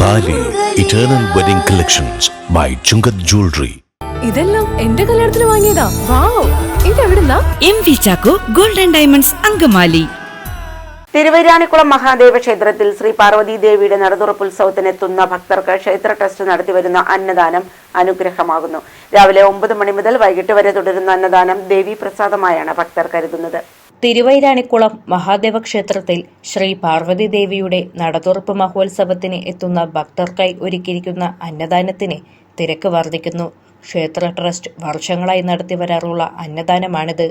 Eternal wedding collections by Chungath jewellery ഇതെല്ലാം എന്റെ കല്യാണത്തിന് വാങ്ങിയതാ. Wow ഇതെവിടുന്നാ M V Chacko golden diamonds Angamaly. Thiruvairanikkulam Mahadeva ക്ഷേത്രത്തിൽ ശ്രീ പാർവതി ദേവിയുടെ നടതുറപ്പുത്സവത്തിനെത്തുന്ന ഭക്തർക്ക് ക്ഷേത്ര ട്രസ്റ്റ് നടത്തിവരുന്ന അന്നദാനം അനുഗ്രഹമാകുന്നു. രാവിലെ ഒമ്പത് മണി മുതൽ വൈകിട്ട് വരെ തുടരുന്ന അന്നദാനം ദേവി പ്രസാദമായാണ് ഭക്തർ കരുതുന്നത്. തിരുവൈരാണിക്കുളം മഹാദേവ ക്ഷേത്രത്തിൽ ശ്രീ പാർവതി ദേവിയുടെ നടതുറപ്പ് മഹോത്സവത്തിന് എത്തുന്ന ഭക്തർക്കായി ഒരുക്കിയിരിക്കുന്ന അന്നദാനത്തിന് തിരക്ക് വർദ്ധിക്കുന്നു. ക്ഷേത്ര ട്രസ്റ്റ് വർഷങ്ങളായി നടത്തി വരാറുള്ള അന്നദാനമാണിത്.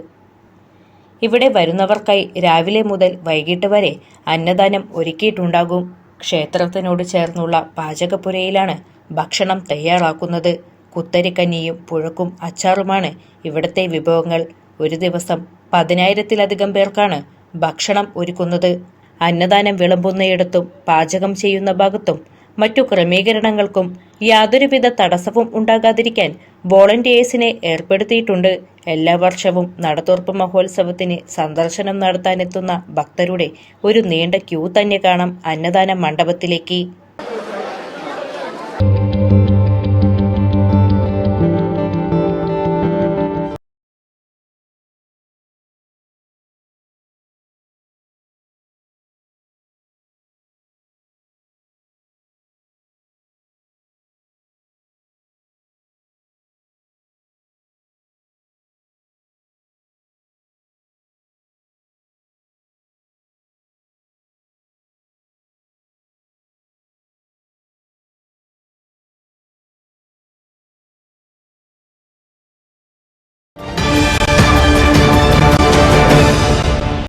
ഇവിടെ വരുന്നവർക്കായി രാവിലെ മുതൽ വൈകിട്ട് വരെ അന്നദാനം ഒരുക്കിയിട്ടുണ്ടാകും. ക്ഷേത്രത്തിനോട് ചേർന്നുള്ള പാചകപ്പുരയിലാണ് ഭക്ഷണം തയ്യാറാക്കുന്നത്. കുത്തരിക്കഞ്ഞിയും പുഴക്കും അച്ചാറുമാണ് ഇവിടുത്തെ വിഭവങ്ങൾ. ഒരു ദിവസം പതിനായിരത്തിലധികം പേർക്കാണ് ഭക്ഷണം ഒരുക്കുന്നത്. അന്നദാനം വിളമ്പുന്നയിടത്തും പാചകം ചെയ്യുന്ന ഭാഗത്തും മറ്റു ക്രമീകരണങ്ങൾക്കും യാതൊരുവിധ തടസ്സവും ഉണ്ടാകാതിരിക്കാൻ വോളണ്ടിയേഴ്സിനെ ഏർപ്പെടുത്തിയിട്ടുണ്ട്. എല്ലാ വർഷവും നടത്തുറപ്പ് മഹോത്സവത്തിന് സന്ദർശനം നടത്താനെത്തുന്ന ഭക്തരുടെ ഒരു നീണ്ട ക്യൂ തന്നെ കാണാം അന്നദാന മണ്ഡപത്തിലേക്ക്.